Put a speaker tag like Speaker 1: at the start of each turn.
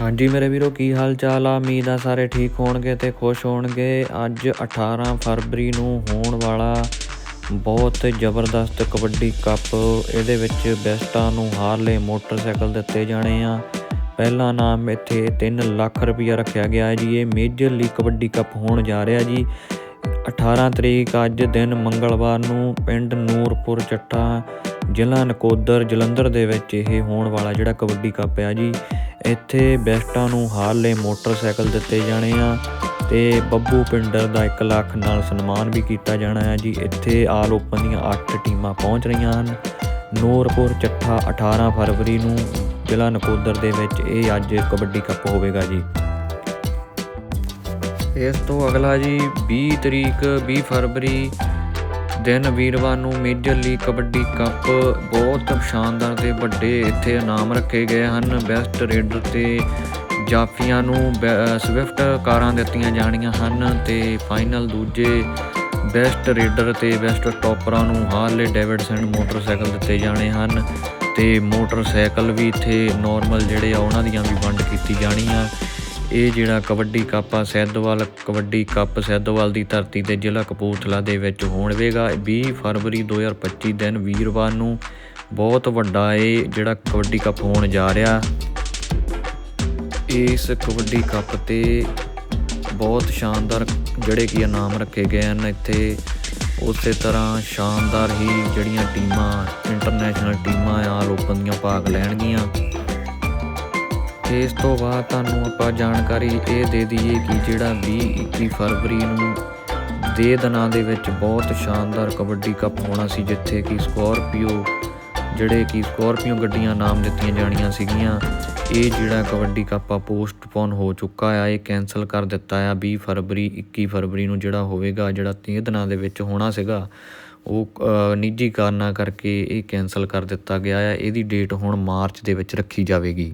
Speaker 1: ਹਾਂਜੀ ਮੇਰੇ ਵੀਰੋ, ਕੀ ਹਾਲ ਚਾਲ ਆ? ਉਮੀਦ ਆ ਸਾਰੇ ਠੀਕ ਹੋਣਗੇ ਤੇ ਖੁਸ਼ ਹੋਣਗੇ। ਅੱਜ 18 ਫਰਵਰੀ ਨੂੰ ਹੋਣ ਵਾਲਾ ਬਹੁਤ ਜ਼ਬਰਦਸਤ ਕਬੱਡੀ ਕੱਪ, ਇਹਦੇ ਵਿੱਚ ਬੈਸਟਾਂ ਨੂੰ ਹਾਰਲੇ ਮੋਟਰਸਾਈਕਲ ਦਿੱਤੇ ਜਾਣੇ ਆ। ਪਹਿਲਾ ਨਾਮ ਇੱਥੇ 3 ਲੱਖ ਰੁਪਇਆ ਰੱਖਿਆ ਗਿਆ ਹੈ ਜੀ। ਇਹ ਮੇਜਰ ਲੀਗ ਕਬੱਡੀ ਕੱਪ ਹੋਣ ਜਾ ਰਿਹਾ ਜੀ। 18 ਤਰੀਕ ਅੱਜ ਦਿਨ ਮੰਗਲਵਾਰ ਨੂੰ ਪਿੰਡ ਨੂਰਪੁਰ ਚੱਟਾ ਜ਼ਿਲ੍ਹਾ ਨਕੋਦਰ ਜਲੰਧਰ ਦੇ ਵਿੱਚ ਇਹ ਹੋਣ ਵਾਲਾ ਜਿਹੜਾ ਕਬੱਡੀ ਕੱਪ ਆ ਜੀ। ਇੱਥੇ ਬੈਸਟਾਂ ਨੂੰ ਹਾਰਲੇ ਮੋਟਰਸਾਈਕਲ ਦਿੱਤੇ ਜਾਣੇ ਆ ਤੇ ਬੱਬੂ ਪਿੰਡਰ ਦਾ 1 ਲੱਖ ਨਾਲ ਸਨਮਾਨ ਵੀ ਕੀਤਾ ਜਾਣਾ ਹੈ ਜੀ। ਇੱਥੇ ਆਲ ਓਪਨ ਦੀਆਂ 8 ਟੀਮਾਂ ਪਹੁੰਚ ਰਹੀਆਂ ਹਨ। ਨੂਰਪੁਰ ਚੱਠਾ 18 ਫਰਵਰੀ ਨੂੰ ਜ਼ਿਲ੍ਹਾ ਨਕੋਦਰ ਦੇ ਵਿੱਚ ਇਹ ਅੱਜ ਕਬੱਡੀ ਕੱਪ ਹੋਵੇਗਾ ਜੀ। ਇਸ ਤੋਂ ਅਗਲਾ ਜੀ 20 ਤਰੀਕ 20 ਫਰਵਰੀ ਦਿਨ ਵੀਰਵਾਰ ਨੂੰ ਮੇਜਰ ਲੀਗ ਕਬੱਡੀ ਕੱਪ ਬਹੁਤ ਸ਼ਾਨਦਾਰ ਤੇ ਵੱਡੇ ਇੱਥੇ ਇਨਾਮ ਰੱਖੇ ਗਏ ਹਨ। ਬੈਸਟ ਰੇਡਰ ਤੇ ਜਾਫੀਆਂ ਨੂੰ ਬੈ- ਸਵਿਫਟ ਕਾਰਾਂ ਦਿੱਤੀਆਂ ਜਾਣੀਆਂ ਹਨ ਤੇ ਫਾਈਨਲ ਦੂਜੇ ਬੈਸਟ ਰੇਡਰ ਤੇ ਬੈਸਟ ਟੌਪਰਾਂ ਨੂੰ ਹਾਰਲੇ ਡੇਵਿਡਸਨ ਮੋਟਰਸਾਈਕਲ ਦਿੱਤੇ ਜਾਣੇ ਹਨ ਤੇ ਮੋਟਰਸਾਈਕਲ ਵੀ ਇੱਥੇ ਨਾਰਮਲ ਜਿਹੜੇ ਆ, ਉਹਨਾਂ ਦੀਆਂ ਵੀ ਵੰਡ ਕੀਤੀ ਜਾਣੀ ਆ। ਇਹ ਜਿਹੜਾ ਕਬੱਡੀ ਕੱਪ ਆ ਸੈਦੋਵਾਲ ਕਬੱਡੀ ਕੱਪ ਸੈਦੋਵਾਲ ਦੀ ਧਰਤੀ ਤੇ ਜ਼ਿਲ੍ਹਾ ਕਪੂਰਥਲਾ ਦੇ ਵਿੱਚ ਹੋਣਵੇਗਾ। 20 ਫਰਵਰੀ 2025 ਦਿਨ ਵੀਰਵਾਰ ਨੂੰ ਬਹੁਤ ਵੱਡਾ ਇਹ ਜਿਹੜਾ ਕਬੱਡੀ ਕੱਪ ਹੋਣ ਜਾ ਰਿਹਾ। ਇਸ ਕਬੱਡੀ ਕੱਪ ਤੇ ਬਹੁਤ ਸ਼ਾਨਦਾਰ ਜਿਹੜੇ ਕੀ ਇਨਾਮ ਰੱਖੇ ਗਏ ਹਨ। ਇੱਥੇ ਉਸੇ ਤਰ੍ਹਾਂ ਸ਼ਾਨਦਾਰ ਹੀ ਜਿਹੜੀਆਂ ਟੀਮਾਂ ਇੰਟਰਨੈਸ਼ਨਲ ਟੀਮਾਂ ਆ ਓਪਨ ਦੀਆਂ ਭਾਗ ਲੈਣਗੀਆਂ। ਇਸ ਤੋਂ ਬਾਅਦ ਤੁਹਾਨੂੰ ਆਪਾਂ ਜਾਣਕਾਰੀ ਇਹ ਦੇ ਦਈਏ ਕਿ ਜਿਹੜਾ 20 21 ਫਰਵਰੀ ਨੂੰ ਦੇ ਦਿਨਾਂ ਦੇ ਵਿੱਚ ਬਹੁਤ ਸ਼ਾਨਦਾਰ ਕਬੱਡੀ ਕੱਪ ਹੋਣਾ ਸੀ, ਜਿੱਥੇ ਕਿ ਸਕੋਰਪੀਓ ਜਿਹੜੇ ਕਿ ਸਕੋਰਪੀਓ ਗੱਡੀਆਂ ਨਾਮ ਦਿੱਤੀਆਂ ਜਾਣੀਆਂ ਸੀਗੀਆਂ, ਇਹ ਜਿਹੜਾ ਕਬੱਡੀ ਕੱਪ ਆ ਪੋਸਟਪੋਨ ਹੋ ਚੁੱਕਾ ਆ, ਇਹ ਕੈਨਸਲ ਕਰ ਦਿੱਤਾ ਆ। 20 ਫਰਵਰੀ 21 ਫਰਵਰੀ ਨੂੰ ਜਿਹੜਾ ਹੋਵੇਗਾ, ਜਿਹੜਾ 30 ਦਿਨਾਂ ਦੇ ਵਿੱਚ ਹੋਣਾ ਸੀਗਾ, ਉਹ ਨਿੱਜੀ ਕਾਰਨਾਂ ਕਰਕੇ ਇਹ ਕੈਨਸਲ ਕਰ ਦਿੱਤਾ ਗਿਆ ਆ। ਇਹਦੀ ਡੇਟ ਹੁਣ ਮਾਰਚ ਦੇ ਵਿੱਚ ਰੱਖੀ ਜਾਵੇਗੀ।